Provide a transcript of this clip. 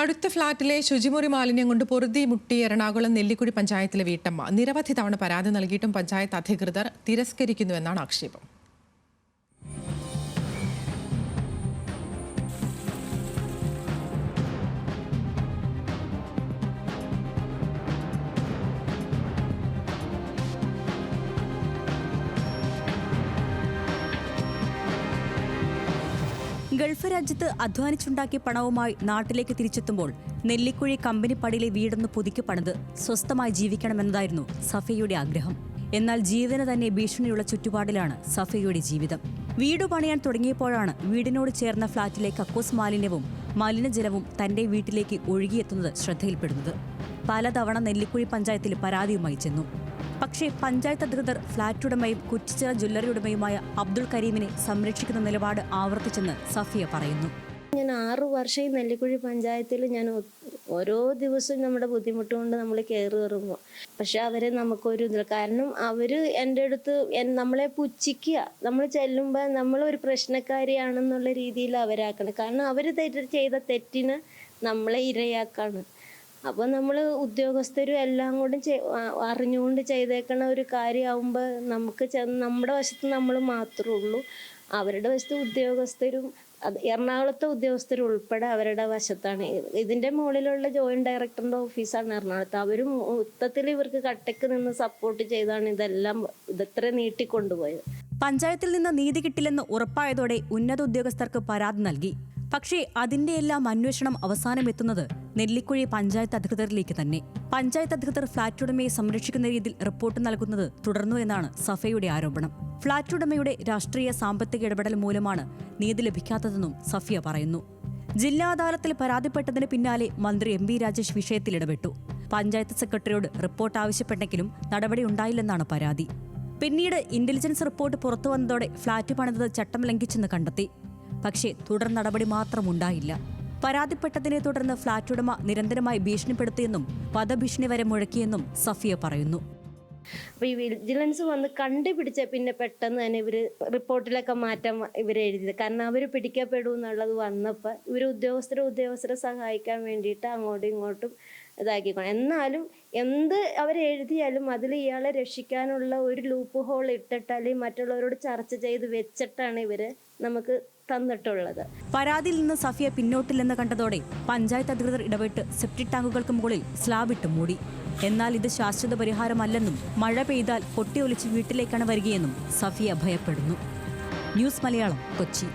അടുത്ത ഫ്ളാറ്റിലെ ശുചിമുറി മാലിന്യം കൊണ്ട് പൊറുതി മുട്ടി എറണാകുളം നെല്ലിക്കുഴി പഞ്ചായത്തിലെ വീട്ടമ്മ. നിരവധി തവണ പരാതി നൽകിയിട്ടും പഞ്ചായത്ത് അധികൃതർ തിരസ്കരിക്കുന്നുവെന്നാണ് ആക്ഷേപം. ഗൾഫ് രാജ്യത്ത് അധ്വാനിച്ചുണ്ടാക്കിയ പണവുമായി നാട്ടിലേക്ക് തിരിച്ചെത്തുമ്പോൾ നെല്ലിക്കുഴി കമ്പനിപ്പടിയിലെ വീടൊന്ന് പുതുക്കി പണിത് സ്വസ്ഥമായി ജീവിക്കണമെന്നതായിരുന്നു സഫയുടെ ആഗ്രഹം. എന്നാൽ ജീവന തന്നെ ഭീഷണിയുള്ള ചുറ്റുപാടിലാണ് സഫയുടെ ജീവിതം. വീട് പണിയാൻ തുടങ്ങിയപ്പോഴാണ് വീടിനോട് ചേർന്ന ഫ്ളാറ്റിലെ കക്കൂസ് മാലിന്യവും മലിനജലവും തന്റെ വീട്ടിലേക്ക് ഒഴുകിയെത്തുന്നത് ശ്രദ്ധയിൽപ്പെടുന്നത്. പലതവണ നെല്ലിക്കുഴി പഞ്ചായത്തിൽ പരാതിയുമായി ചെന്നു. പക്ഷേ പഞ്ചായത്ത് അധികൃതർ ഫ്ളാറ്റ് ഉടമയും കുറ്റിച്ചിറ ജ്വല്ലറി ഉടമയുമായ അബ്ദുൾ കരീമിനെ സംരക്ഷിക്കുന്ന നിലപാട് ആവർത്തിച്ചെന്ന് സഫിയ പറയുന്നു. ഞാൻ ആറു വർഷം ഈ നെല്ലിക്കുഴി പഞ്ചായത്തിൽ ഞാൻ ഓരോ ദിവസവും നമ്മുടെ ബുദ്ധിമുട്ട് കൊണ്ട് നമ്മൾ കയറി ഇറങ്ങും പക്ഷെ അവരെ നമുക്കൊരു ഇതില്ല കാരണം അവർ എന്റെ അടുത്ത് നമ്മളെ പുച്ഛിക്കുക. നമ്മൾ ചെല്ലുമ്പോൾ നമ്മൾ ഒരു പ്രശ്നക്കാരിയാണെന്നുള്ള രീതിയിൽ അവരാക്കണം. കാരണം അവർ തെറ്റ് ചെയ്ത തെറ്റിന് നമ്മളെ ഇരയാക്കാണ്. അപ്പോൾ നമ്മൾ ഉദ്യോഗസ്ഥരും എല്ലാം കൂടെ അറിഞ്ഞുകൊണ്ട് ചെയ്തേക്കണ ഒരു കാര്യമാകുമ്പോൾ നമുക്ക് നമ്മുടെ വശത്ത് നമ്മൾ മാത്രമേ ഉള്ളൂ. അവരുടെ വശത്ത് ഉദ്യോഗസ്ഥരും അത് എറണാകുളത്തെ ഉദ്യോഗസ്ഥർ ഉൾപ്പെടെ അവരുടെ വശത്താണ്. ഇതിന്റെ മുകളിലുള്ള ജോയിന്റ് ഡയറക്ടറിന്റെ ഓഫീസാണ് എറണാകുളത്ത്. അവരും മൊത്തത്തിൽ ഇവർക്ക് കട്ടക്ക് നിന്ന് സപ്പോർട്ട് ചെയ്താണ് ഇതെല്ലാം ഇതത്ര നീട്ടിക്കൊണ്ടുപോയത് പഞ്ചായത്തിൽ നിന്ന് നീതി കിട്ടില്ലെന്ന് ഉറപ്പായതോടെ ഉന്നത ഉദ്യോഗസ്ഥർക്ക് പരാതി നൽകി. പക്ഷേ അതിന്റെ എല്ലാം അന്വേഷണം അവസാനം എത്തുന്നത് നെല്ലിക്കുഴി പഞ്ചായത്ത് അധികൃതരിലേക്ക് തന്നെ. പഞ്ചായത്ത് അധികൃതർ ഫ്ളാറ്റ് ഉടമയെ സംരക്ഷിക്കുന്ന രീതിയിൽ റിപ്പോർട്ട് നൽകുന്നത് തുടർന്നു എന്നാണ് സഫയുടെ ആരോപണം. ഫ്ളാറ്റ് ഉടമയുടെ രാഷ്ട്രീയ സാമ്പത്തിക ഇടപെടൽ മൂലമാണ് നീതി ലഭിക്കാത്തതെന്നും സഫിയ പറയുന്നു. ജില്ലാ അദാലത്തിൽ പരാതിപ്പെട്ടതിന് പിന്നാലെ മന്ത്രി എം ബി രാജേഷ് വിഷയത്തിൽ ഇടപെട്ടു. പഞ്ചായത്ത് സെക്രട്ടറിയോട് റിപ്പോർട്ട് ആവശ്യപ്പെട്ടെങ്കിലും നടപടി ഉണ്ടായില്ലെന്നാണ് പരാതി. പിന്നീട് ഇന്റലിജൻസ് റിപ്പോർട്ട് പുറത്തു വന്നതോടെ ഫ്ളാറ്റ് പണിതത് ചട്ടം ലംഘിച്ചെന്ന് കണ്ടെത്തി. പക്ഷേ തുടർ നടപടി മാത്രം ഉണ്ടായില്ല. പരാതിപ്പെട്ടതിനെ തുടർന്ന് ഫ്ളാറ്റ് ഉടമ നിരന്തരമായി ഭീഷണിപ്പെടുത്തിയെന്നും പദഭീഷണി വരെ മുഴക്കിയെന്നും സഫിയ പറയുന്നു. അപ്പൊ ഈ വിജിലൻസ് വന്ന് കണ്ടുപിടിച്ച പിന്നെ പെട്ടെന്ന് തന്നെ ഇവർ റിപ്പോർട്ടിലൊക്കെ മാറ്റം ഇവർ എഴുതിയത്. കാരണം അവർ പിടിക്കപ്പെടും എന്നുള്ളത് വന്നപ്പോൾ ഇവർ ഉദ്യോഗസ്ഥരെ ഉദ്യോഗസ്ഥരെ സഹായിക്കാൻ വേണ്ടിയിട്ട് അങ്ങോട്ടും ഇങ്ങോട്ടും ഇതാക്കിക്കണം എന്നാലും എന്ത് അവരെഴുതിയാലും അതിൽ ഇയാളെ രക്ഷിക്കാനുള്ള ഒരു ലൂപ്പ് ഹോൾ ഇട്ടിട്ട് അല്ലെങ്കിൽ മറ്റുള്ളവരോട് ചർച്ച ചെയ്ത് വെച്ചിട്ടാണ് ഇവർ നമുക്ക് തന്നിട്ടുള്ളത്. പരാതിയിൽ നിന്ന് സഫിയ പിന്നോട്ടില്ലെന്ന് കണ്ടതോടെ പഞ്ചായത്ത് അധികൃതർ ഇടപെട്ട് സെപ്റ്റിക് ടാങ്കുകൾക്ക് മുകളിൽ സ്ലാബ് ഇട്ട് മൂടി. എന്നാൽ ഇത് ശാശ്വത പരിഹാരമല്ലെന്നും മഴ പെയ്താൽ പൊട്ടിയൊലിച്ച് വീട്ടിലേക്കാണ് വരികയെന്നും സഫിയ ഭയപ്പെടുന്നു. ന്യൂസ് മലയാളം കൊച്ചി.